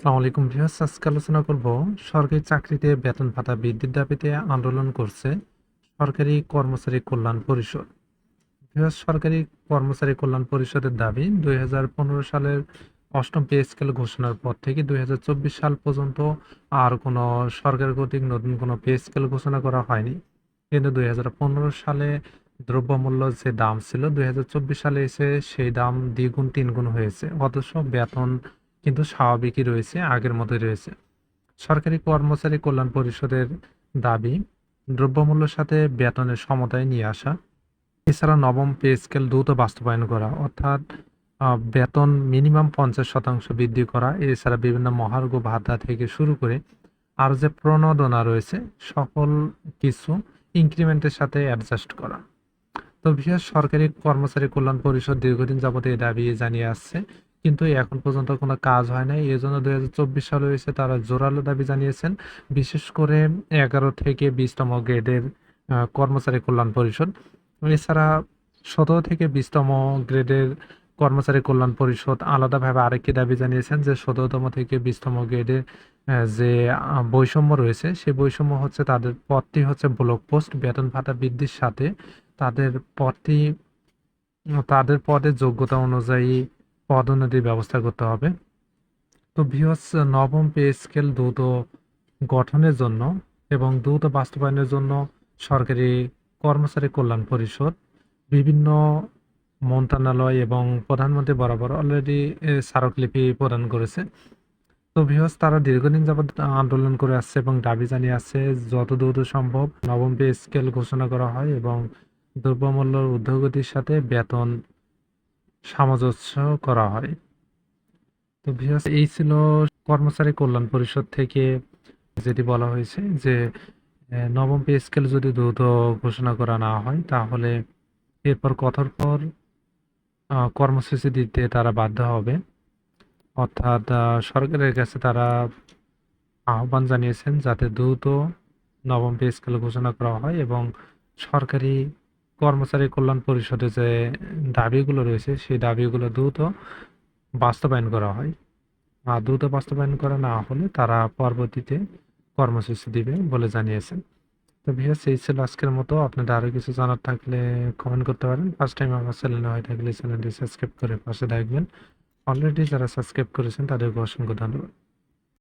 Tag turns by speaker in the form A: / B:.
A: আসসালামু আলাইকুম ভিউয়ার্স, আজকে আলোচনা করব সরকারি চাকরিতে বেতন ভাতা বৃদ্ধির দাবিতে আন্দোলন করছে সরকারি কর্মচারী কল্যাণ পরিষদ। ভিউয়ার্স, সরকারি কর্মচারী কল্যাণ পরিষদের দাবি, দুই হাজার পনেরো সালের অষ্টম পে স্কেল ঘোষণার পর থেকে দুই হাজার চব্বিশ সাল পর্যন্ত আর কোনো সরকার কর্তৃক নতুন কোনো পে স্কেল ঘোষণা করা হয়নি। কিন্তু দুই হাজার পনেরো সালে দ্রব্যমূল্য যে দাম ছিল, দুই হাজার চব্বিশ সালে এসে সেই দাম দ্বিগুণ, তিনগুণ হয়েছে। অথচ বেতন কিন্তু স্বাভাবিকই রয়েছে, আগের মতোই রয়েছে। সরকারি কর্মচারী কল্যাণ পরিষদের দাবি, দ্রব্যমূল্যের সাথে বেতনের সমতায় নিয়ে আসা, এছাড়া নবম পে স্কেল দ্রুত বাস্তবায়ন করা, অর্থাৎ বেতন মিনিমাম পঞ্চাশ শতাংশ বৃদ্ধি করা, এছাড়া বিভিন্ন মহার্ঘ ভাতা থেকে শুরু করে আর যে প্রণোদনা রয়েছে, সকল কিছু ইনক্রিমেন্টের সাথে অ্যাডজাস্ট করা। তো বিশেষ সরকারি কর্মচারী কল্যাণ পরিষদ দীর্ঘদিন যাবত এই দাবি জানিয়ে আসছে। কিন্তু এখন পর্যন্ত কোনো কাজ হয় নাই। এই জন্য দুই হাজার চব্বিশ সালে এসে তারা জোরালো দাবি জানিয়েছেন, বিশেষ করে এগারো থেকে বিশতম গ্রেডের কর্মচারী কল্যাণ পরিষদ। এছাড়া সতেরো থেকে বিশতম গ্রেডের কর্মচারী কল্যাণ পরিষদ আলাদাভাবে আরেকটি দাবি জানিয়েছেন যে সতেরোতম থেকে বিশতম গ্রেডের যে বৈষম্য রয়েছে, সেই বৈষম্য হচ্ছে তাদের পদটি হচ্ছে ব্লক পোস্ট, বেতন ভাতা বৃদ্ধির সাথে তাদের পদটি, তাদের পদের যোগ্যতা অনুযায়ী পদোন্নতির ব্যবস্থা করতে হবে। তো ভিওস নবম পে স্কেল দ্রুত গঠনের জন্য এবং দ্রুত বাস্তবায়নের জন্য সরকারি কর্মচারী কল্যাণ পরিষদ, বিভিন্ন মন্ত্রণালয় এবং প্রধানমন্ত্রী বরাবর অলরেডি স্মারকলিপি প্রদান করেছে। তো ভিওস তারা দীর্ঘদিন যাবৎ আন্দোলন করে আসছে এবং দাবি জানিয়ে আসছে যত দ্রুত সম্ভব নবম পে স্কেল ঘোষণা করা হয় এবং দ্রব্যমূল্য ঊর্ধ্বগতির সাথে বেতন সামঞ্জস্য করা হয়। তো ভিউয়ার্স, এই ছিল কর্মচারী কল্যাণ পরিষদ থেকে যেটি বলা হয়েছে যে নবম পে স্কেল যদি দ্রুত ঘোষণা করা না হয়, তাহলে এরপর কঠোর পর কর্মসূচি দিতে তারা বাধ্য হবে। অর্থাৎ সরকারের কাছে তারা আহ্বান জানিয়েছেন যাতে দ্রুত নবম পে স্কেল ঘোষণা করা হয় এবং সরকারি কর্মচারী কল্যাণ পরিষদে যে দাবিগুলো রয়েছে, সেই দাবিগুলো দ্রুত বাস্তবায়ন করা হয়। আর দ্রুত বাস্তবায়ন করা না হলে তারা পরবর্তীতে কর্মসূচি দিবে বলে জানিয়েছেন। তো ভিউয়ার্স, এই ছিল আজকের মতো। আপনাদের আরও কিছু জানার থাকলে কমেন্ট করতে পারেন। ফার্স্ট টাইম আমার চ্যানেলে হয়ে থাকলে চ্যানেলটি সাবস্ক্রাইব করে পাশে থাকবেন। অলরেডি যারা সাবস্ক্রাইব করেছেন, তাদেরকে অসংখ্য ধন্যবাদ।